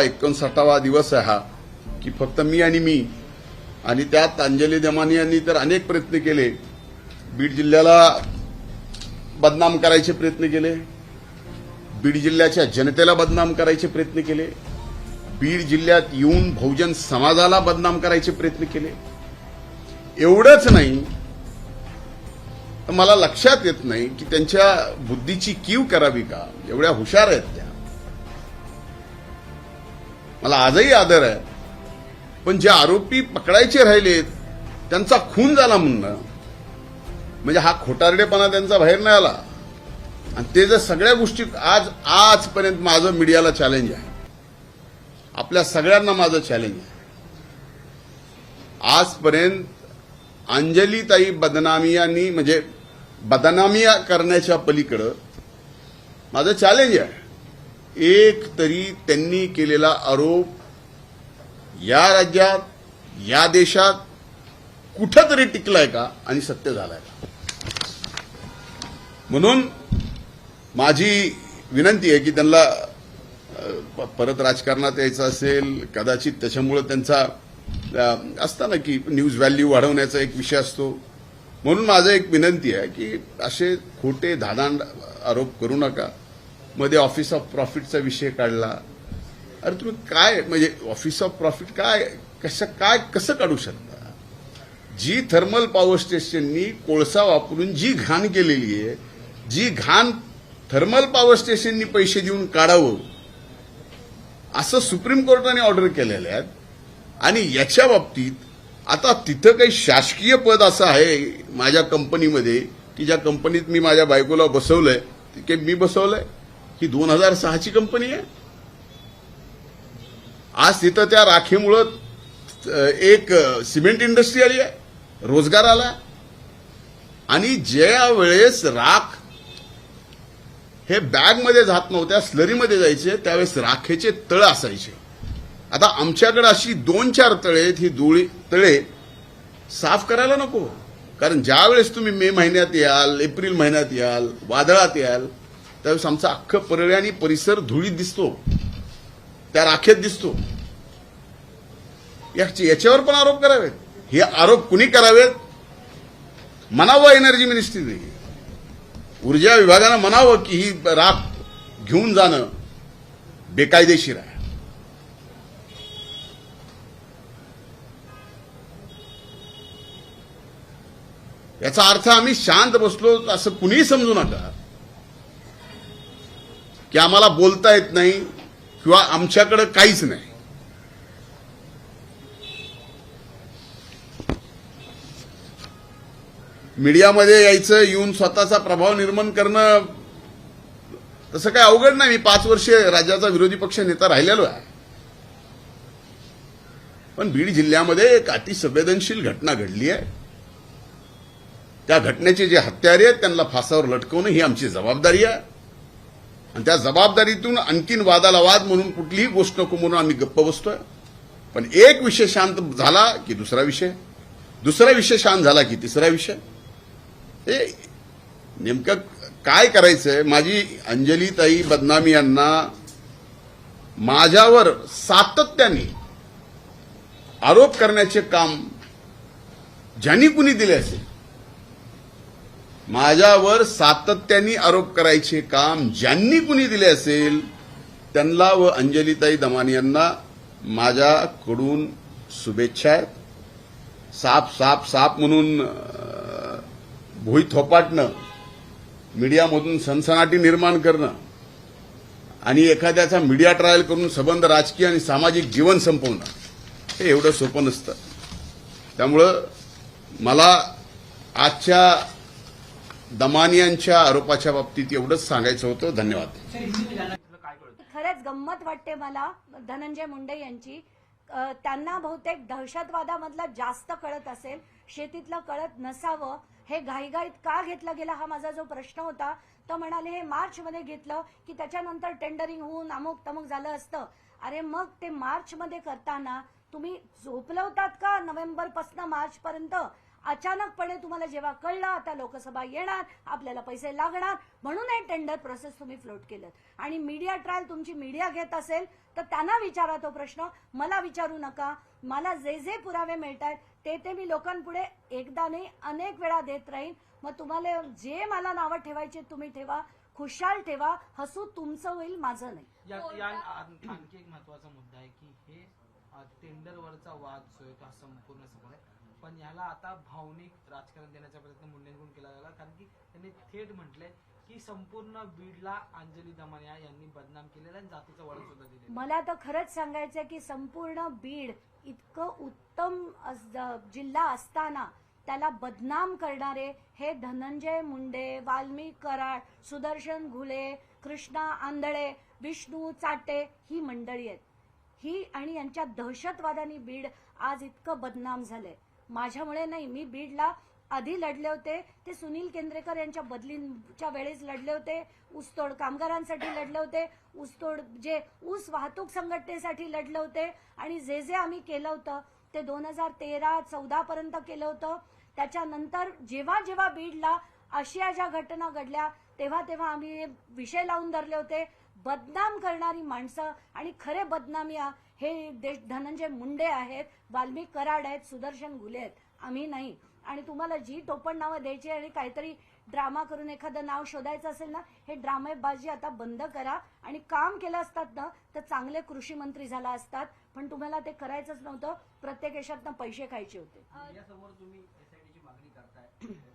एकोणसाठावा दिवस आहे हा की फक्त मी आणि मी आणि त्यात अंजली दमानी यांनी तर अनेक प्रयत्न केले. बीड जिल्ह्याला बदनाम करायचे प्रयत्न केले. बीड जिल्ह्याच्या जनतेला बदनाम करायचे प्रयत्न केले. बीड जिल्ह्यात येऊन बहुजन समाजाला बदनाम करायचे प्रयत्न केले. एवढंच नाही मला लक्षात येत नाही की त्यांच्या बुद्धीची कीव करावी का? एवढ्या हुशार आहेत त्या. मला आजही आदर आहे. पण जे आरोपी पकडायचे राहिलेत त्यांचा खून झाला म्हणणं म्हणजे हा खोटारडेपणा त्यांचा बाहेर नाही आला. आणि ते जर सगळ्या गोष्टी आज आजपर्यंत माझं मीडियाला चॅलेंज आहे. आपल्या सगळ्यांना माझं चॅलेंज आहे. आजपर्यंत अंजलीताई बदनामियांनी म्हणजे बदनामिया करण्याच्या पलीकडं माझं चॅलेंज आहे. एक तरी त्यांनी केलेला आरोप या राज्यात या देशात कुठं तरी टिकलाय का आणि सत्य झालाय का? म्हणून माझी विनंती आहे की त्यांना परत राजकारणात यायचं असेल कदाचित त्याच्यामुळं त्यांचा असताना की न्यूज व्हॅल्यू वाढवण्याचा एक विषय असतो. म्हणून माझं एक विनंती आहे की असे खोटे धादांड आरोप करू नका. मध्ये ऑफिस ऑफ प्रॉफिटचा विषय काढला. अरे तुम्ही काय म्हणजे ऑफिस ऑफ प्रॉफिट काय कसं काय कसं काढू शकता? जी थर्मल पॉवर स्टेशननी कोळसा वापरून जी घाण केलेली आहे जी घाण थर्मल पॉवर स्टेशननी पैसे देऊन काढावं असं सुप्रीम कोर्टाने ऑर्डर केलेले आहेत आणि याच्या बाबतीत आता तिथं काही शासकीय पद असं आहे माझ्या कंपनीमध्ये की ज्या कंपनीत मी माझ्या बायकोला बसवलंय ती मी बसवलंय. ही दोन हजार सहाची कंपनी आहे. आज तिथं त्या राखेमुळं एक सिमेंट इंडस्ट्री आली आहे रोजगार आला आणि ज्या वेळेस राख हे बॅगमध्ये जात नव्हत्या स्लरीमध्ये जायचे त्यावेळेस राखेचे तळ असायचे. आता आमच्याकडे अशी दोन चार तळे आहेत ही दोळी तळे साफ करायला नको. कारण ज्यावेळेस तुम्ही मे महिन्यात याल एप्रिल महिन्यात याल वादळात याल त्यावेळेस आमचा अख्खं परळी आणि परिसर धुळीत दिसतो. त्या राखेत दिसतो. याच्यावर पण आरोप करावेत. हे आरोप कुणी करावेत? म्हणावं एनर्जी मिनिस्ट्रीने ऊर्जा विभागानं म्हणावं की ही राख घेऊन जाणं बेकायदेशीर आहे. याचा अर्थ आम्ही शांत बसलो असं कुणीही समजू नका. की आम्हाला बोलता येत नाही किंवा आमच्याकडे काहीच नाही. मीडियामध्ये यायचं येऊन स्वतःचा प्रभाव निर्माण करणं तसं काय अवघड नाही. मी पाच वर्षे राज्याचा विरोधी पक्ष नेता राहिलेलो आहे. पण बीड जिल्ह्यामध्ये एक अतिसंवेदनशील घटना घडली आहे. त्या घटनेचे जे हत्यारे आहेत त्यांना फासावर लटकवणं ही आमची जबाबदारी आहे. आणि त्या जबाबदारीतून आणखीन वादाला वाद म्हणून कुठलीही गोष्ट नको म्हणून आम्ही गप्प बसतोय. पण एक विषय शांत झाला की दुसरा विषय. दुसरा विषय शांत झाला की तिसरा विषय. हे नेमकं काय करायचंय? माझी अंजलीताई बदनामी यांना माझ्यावर सातत्याने आरोप करण्याचे काम ज्यांनी कुणी दिले असेल माझ्यावर सातत्याने आरोप करायचे काम ज्यांनी कुणी दिले असेल त्यांना व अंजलीताई दमानी यांना माझ्याकडून शुभेच्छा आहेत. साप साप साप म्हणून भुई थोपाटणं मीडियामधून सनसनाटी निर्माण करणं आणि एखाद्याचा मीडिया ट्रायल करून संबंध राजकीय आणि सामाजिक जीवन संपवणं हे एवढं सोपं नसतं. त्यामुळं मला आजच्या दमानियांच्या आरोपाच्या बाबतीत एवढंच सांगायचं होतं. धन्यवाद. खरंच गंमत वाटते मला धनंजय मुंडे यांची. त्यांना बहुतेक दहशतवादामधलं जास्त कळत असेल शेतीतलं कळत नसावं. हे घाईघाईत का घेतलं गेलं हा माझा जो प्रश्न होता तो म्हणाले हे मार्चमध्ये घेतलं की त्याच्यानंतर टेंडरिंग होऊन अमुक तमुक झालं असतं. अरे मग ते मार्चमध्ये करताना तुम्ही झोपलं होतात का नोव्हेंबरपासनं मार्चपर्यंत? अचानकपणे तुम्हाला जेव्हा कळलं आता लोकसभा येणार आपल्याला पैसे लागणार म्हणून हे टेंडर प्रोसेस तुम्ही फ्लोट केलं. आणि मीडिया ट्रायल तुमची मीडिया घेत असेल तर त्यांना विचारा तो प्रश्न. मला विचारू नका. मला जे जे पुरावे मिळत आहेत ते ते मी लोकांपुढे एकदा नाही अनेक वेळा देत राहीन. मग तुम्हाला जे मला नावं ठेवायचे तुम्ही ठेवा. खुशाल ठेवा. हसू तुमचं होईल माझं नाही. आणखी एक महत्त्वाचा मुद्दा आहे की हे टेंडरवरचा वाद जो आहे तो हा संपूर्ण समोर आहे. पण याला आता भावनिक राजकारण देण्याचा प्रयत्न मुंडेंकडून केला गेला कारण की त्यांनी थेट म्हटलंय की संपूर्ण बीडला अंजली दमानिया यांनी बदनाम केलेला आणि जातीचं वळण सुद्धा दिले मला तर खरंच सांगायचं की संपूर्ण बीड इतकं उत्तम जिल्हा असताना त्याला बदनाम करणारे हे धनंजय मुंडे वाल्मिक कराड सुदर्शन घुले कृष्णा आंधळे विष्णू चाटे ही मंडळी आहेत. ही आणि यांच्या दहशतवादाने बीड आज इतकं बदनाम झालंय. माझ्यामुळे नाही मी बीडला आधी लढले होते. ते सुनील केंद्रेकर यांच्या बदलींच्या वेळेस लढले होते. ऊसतोड कामगारांसाठी लढले होते. ऊसतोड जे ऊस वाहतूक संघटनेसाठी लढले होते. आणि जे जे आम्ही केलं होतं ते दोन हजार तेरा चौदा पर्यंत केलं होतं. त्याच्यानंतर जेव्हा जेव्हा बीडला अशा ज्या घटना घडल्या तेव्हा तेव्हा आम्ही विषय लावून धरले होते. बदनाम करणारी माणसं आणि खरे बदनामी हे देश धनंजय मुंडे आहेत वाल्मिक कराड आहेत सुदर्शन घुले आहेत. आम्ही नाही. आणि तुम्हाला जी टोपण नावं द्यायची आणि काहीतरी ड्रामा करून एखादं नाव शोधायचं असेल ना हे ड्रामेबाजी आता बंद करा. आणि काम केलं असतात ना तर चांगले कृषी मंत्री झाला असतात. पण तुम्हाला ते करायचंच नव्हतं. प्रत्येक याच्यातनं पैसे खायचे होते.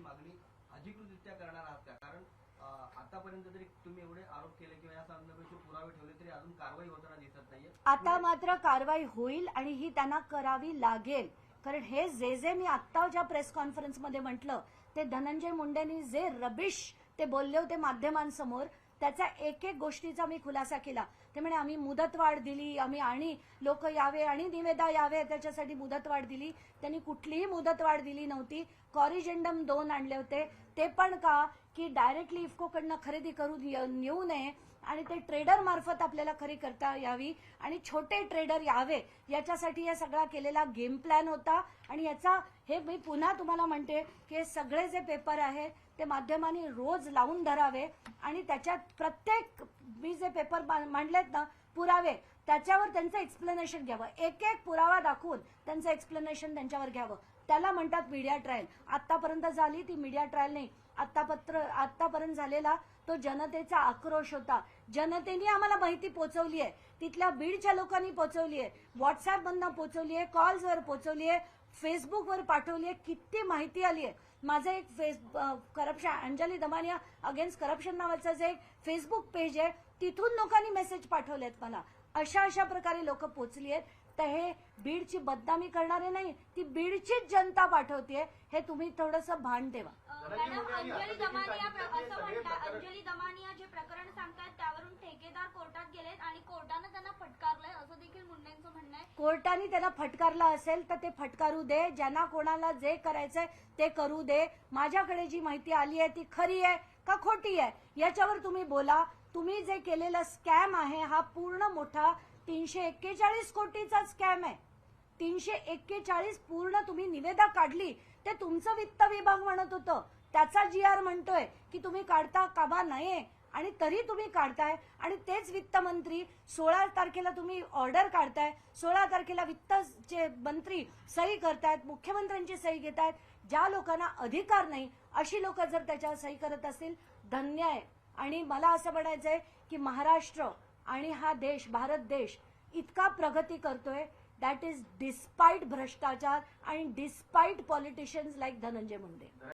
मागणी अधिकृतरित्या करणार आहात कारण आतापर्यंत तरी तुम्ही एवढे आरोप केले किंवा या संदर्भाचे पुरावे ठेवले तरी अजून कारवाई होताना दिसत नाहीये. आता मात्र कारवाई होईल आणि ही त्यांना करावी लागेल. कारण हे जे जे मी आत्ता ज्या प्रेस कॉन्फरन्समध्ये म्हटलं ते धनंजय मुंडेंनी जे रबिश ते बोलले होते माध्यमांसमोर त्याचा एक एक गोष्टीचा मी खुलासा केला. ते म्हणे आम्ही मुदतवाढ दिली आम्ही आणि लोक यावे आणि निवेदा यावे त्याच्यासाठी मुदतवाढ दिली. त्यांनी कुठलीही मुदतवाढ दिली नव्हती. कॉरिजेंडम दोन आणले होते. ते पण का की डायरेक्टली इफकोकडनं खरेदी करून नेऊ नये आणि ते ट्रेडर मार्फत आपल्याला खरी करता यावी. आणि छोटे ट्रेडर यावे. याच्यासाठी या सगळा केलेला गेम प्लॅन होता. आणि याचा हे मी पुन्हा तुम्हाला म्हणते की हे सगळे जे पेपर आहेत ते माध्यमांनी रोज लावून धरावे. आणि त्याच्यात प्रत्येक मी जे पेपर मांडलेत ना पुरावे त्याच्यावर त्यांचं एक्सप्लेनेशन घ्यावं. एक एक पुरावा दाखवून त्यांचं एक्सप्लेनेशन त्यांच्यावर घ्यावं. त्याला म्हणतात मीडिया ट्रायल आतापर्यंत झाली ती मीडिया ट्रायल नाही. आतापत्र आतापर्यंत झालेला तो जनतेचा आक्रोश होता. जनतेने आम्हाला माहिती पोहोचवली आहे. तिथल्या बीडच्या लोकांनी पोहोचवली आहे. व्हॉट्सअप मधनं पोहोचवली आहे. कॉल्सवर पोहोचवली आहे. फेसबुकवर पाठवली आहे. किती माहिती आली आहे. माझं एक face corruption Anjali Damania against corruption नावाचं जे एक फेसबुक पेज आहे तिथून लोकांनी मेसेज पाठवलेत मला. अशा अशा प्रकारे लोक पोचली आहेत. तर हे बीडची बदनामी करणारे नाही ती बीडचीच जनता पाठवतीये हे तुम्ही थोडंसं भान ठेवा. मॅडम अंजली दमानिया प्र- असं म्हणतात अंजली दमानिया जे प्रकरण सांगतात त्यावरून ठेकेदार कोर्टात गेलेत आणि कोर्टानं त्यांना फटकारलंय असं देखील मुंडेंचं म्हणणं आहे. कोर्टाने त्याला फटकारला असेल तर ते फटकारू दे ज्यांना कोणाला जे करायचंय ते करू दे. माझ्याकडे जी माहिती आली आहे ती खरी आहे का खोटी आहे? याच्यावर तुम्ही बोला. तुम्ही जे केलेलं स्कॅम आहे हा पूर्ण मोठा तीनशे एक्केचाळीस कोटीचा स्कॅम आहे. तीनशे एक्केचाळीस पूर्ण तुम्ही निवेदा काढली ते तुमचं वित्त विभाग म्हणत होतं. त्याचा जी आर म्हणतोय की तुम्ही काढता कामा नये आणि तरी तुम्ही काढताय. आणि तेच वित्त मंत्री सोळा तारखेला तुम्ही ऑर्डर काढताय. सोळा तारखेला वित्तचे मंत्री सही करतायत मुख्यमंत्र्यांची सही घेत आहेत ज्या लोकांना अधिकार नाही अशी लोक जर त्याच्यावर सही करत असतील धन्य आहे. आणि मला असं म्हणायचंय की महाराष्ट्र आणि हा देश भारत देश इतका प्रगती करतोय दॅट इज डिस्पाईट भ्रष्टाचार आणि despite politicians like Dhananjay Munde.